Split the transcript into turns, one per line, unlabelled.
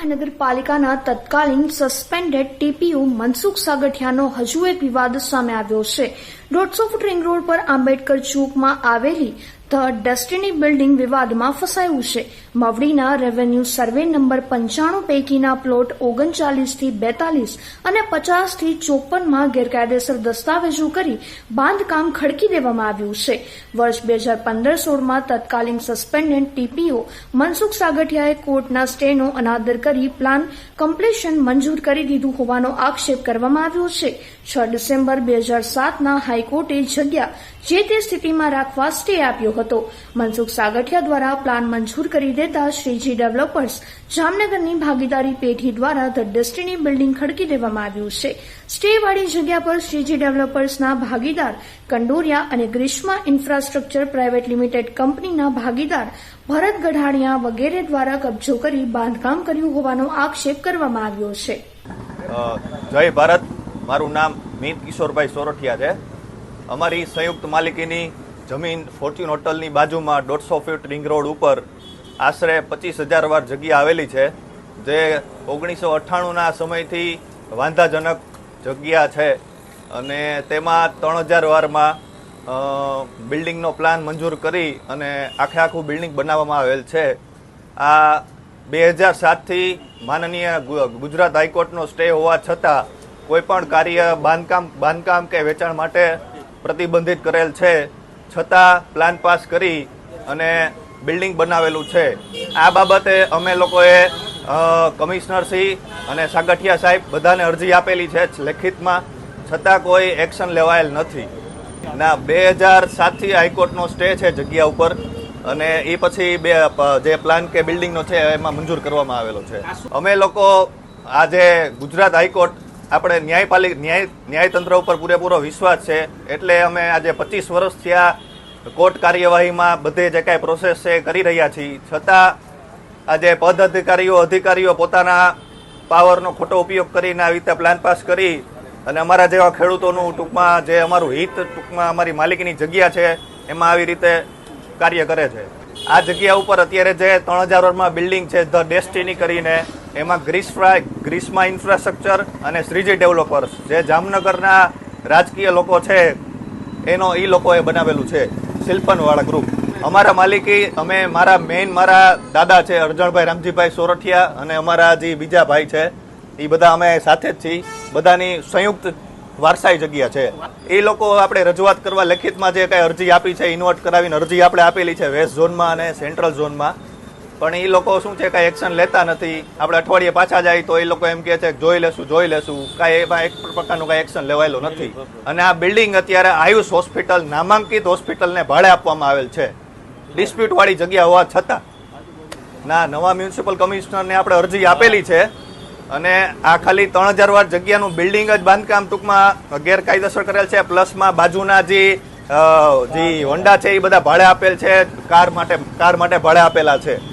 મહાનગરપાલિકાના તત્કાલીન સસ્પેન્ડેડ ટીપીયુ મનસુખ સાગઠિયાનો હજુ એક વિવાદ સામે આવ્યો છે. દોઢસો ફૂટ રિંગ રોડ પર આંબેડકર ચોકમાં આવેલી ધ ડેસ્ટિની બિલ્ડિંગ વિવાદમાં ફસાયું છે. મવડીના રેવન્યુ સર્વે નંબર પંચાણું પૈકીના પ્લોટ ઓગણચાલીસથી બેતાલીસ અને પચાસથી ચોપનમાં ગેરકાયદેસર દસ્તાવેજો કરી બાંધકામ ખડકી દેવામાં આવ્યું છે. વર્ષ બે હજાર પંદર સોળમાં તત્કાલીન સસ્પેન્ડેડ ટીપીઓ મનસુખ સાગઠિયાએ કોર્ટના સ્ટેનો અનાદર કરી પ્લાન કમ્પ્લીશન મંજૂર કરી દીધું હોવાનો આક્ષેપ કરવામાં આવ્યો છે. છ ડિસેમ્બર બે હજાર સાતના હાઈકોર્ટે જગ્યા જે તે સ્થિતિમાં રાખવા સ્ટે આપ્યો હતો. મનસુખ સાગઠિયા દ્વારા પ્લાન મંજૂર કરી દેતા શ્રીજી ડેવલપર્સ જામનગરની ભાગીદારી પેઢી દ્વારા ધ ડેસ્ટિની બિલ્ડિંગ ખડકી દેવામાં આવ્યું છે. સ્ટેવાળી જગ્યા પર શ્રીજી ડેવલપર્સના ભાગીદાર કંડોરિયા અને ગ્રીષ્મા ઇન્ફ્રાસ્ટ્રક્ચર પ્રાઇવેટ લિમિટેડ કંપનીના ભાગીદાર ભરત ગઢાણિયા વગેરે દ્વારા કબજો કરી બાંધકામ કર્યું હોવાનો આક્ષેપ કરવામાં આવ્યો છે.
જય ભારત. મારું નામ મીત કિશોરભાઈ સોરઠિયા છે. અમારી સંયુક્ત માલિકીની જમીન ફોર્ચ્યુન હોટલની બાજુમાં દોઢસો ફીટ રિંગ રોડ ઉપર આશરે પચીસ હજાર વાર જગ્યા આવેલી છે, જે ઓગણીસો અઠ્ઠાણુંના સમયથી વાંધાજનક જગ્યા છે. અને તેમાં ત્રણ હજાર વારમાં બિલ્ડિંગનો પ્લાન મંજૂર કરી અને આખે આખું બિલ્ડિંગ બનાવવામાં આવેલ છે. આ બે હજાર સાતથી માનનીય ગુજરાત હાઈકોર્ટનો સ્ટે હોવા છતાં કોઈપણ કાર્ય બાંધકામ બાંધકામ કે વેચાણ માટે પ્રતિબંધિત કરેલ છે. છતાં પ્લાન પાસ કરી અને બિલ્ડિંગ બનાવેલું છે. આ બાબતે અમે લોકોએ કમિશનર કમિશનરશ્રી અને સાગઠિયા સાહેબ બધાને અરજી આપેલી છે લેખિતમાં. છતાં કોઈ એક્શન લેવાયેલ નથી. ના, બે હજાર સાતથી હાઈકોર્ટનો સ્ટે છે જગ્યા ઉપર અને એ પછી બે જે પ્લાન કે બિલ્ડિંગનો છે એમાં મંજૂર કરવામાં આવેલો છે. અમે લોકો આજે ગુજરાત હાઈકોર્ટ આપણે ન્યાયપાલિક ન્યાય ન્યાયતંત્ર ઉપર પૂરેપૂરો વિશ્વાસ છે. એટલે અમે આજે પચીસ વર્ષ થયા કોર્ટ કાર્યવાહીમાં બધે જે કાંઈ પ્રોસેસ છે કરી રહ્યા છીએ. છતાં આજે પદ અધિકારીઓ અધિકારીઓ પોતાના પાવરનો ખોટો ઉપયોગ કરીને આવી રીતે પ્લાન પાસ કરી અને અમારા જેવા ખેડૂતોનું ટૂંકમાં જે અમારું હિત ટૂંકમાં અમારી માલિકીની જગ્યા છે, એમાં આવી રીતે કાર્ય કરે છે. આ જગ્યા ઉપર અત્યારે જે ત્રણ હજાર વર્ષમાં બિલ્ડિંગ છે ધ ડેસ્ટિની કરીને એમાં ગ્રીસફ્રા ગ્રીસમા ઇન્ફ્રાસ્ટ્રક્ચર અને શ્રીજી ડેવલપર્સ, જે જામનગરના રાજકીય લોકો છે, એનો એ લોકોએ બનાવેલું છે, શિલ્પનવાળા ગ્રુપ અમારા માલિકી, અમે મારા મેઇન મારા દાદા છે, અરજણભાઈ રામજીભાઈ સોરઠિયા અને અમારા જે બીજા ભાઈ છે એ બધા અમે સાથે જ છીએ. બધાની સંયુક્ત વારસાઈ જગ્યા છે. એ લોકો આપણે રજૂઆત કરવા લેખિતમાં જે કાંઈ અરજી આપી છે ઇન્વર્ટ કરાવીને અરજી આપણે આપેલી છે વેસ્ટ ઝોનમાં અને સેન્ટ્રલ ઝોનમાં પણ એ લોકો શું છે, કાંઈ એક્શન લેતા નથી. આપણે અઠવાડિયે પાછા જાય તો એ લોકો એમ કહે છે જોઈ લેશું જોઈ લેશું. કાંઈ એમાં એક પ્રકારનું કાંઈ એક્શન લેવાયેલું નથી. અને આ બિલ્ડિંગ અત્યારે આયુષ હોસ્પિટલ નામાંકિત હોસ્પિટલને ભાડે આપવામાં આવેલ છે. ડિસ્પ્યુટ વાળી જગ્યા હોવા છતાં. ના, નવા મ્યુનિસિપલ કમિશનરને આપણે અરજી આપેલી છે. અને આ ખાલી ત્રણ હજાર વાર જગ્યાનું બિલ્ડિંગ જ બાંધકામ ટૂંકમાં ગેરકાયદેસર કરેલ છે. પ્લસમાં બાજુના જે જે હોન્ડા છે, એ બધા ભાડે આપેલ છે. કાર માટે કાર માટે ભાડે આપેલા છે.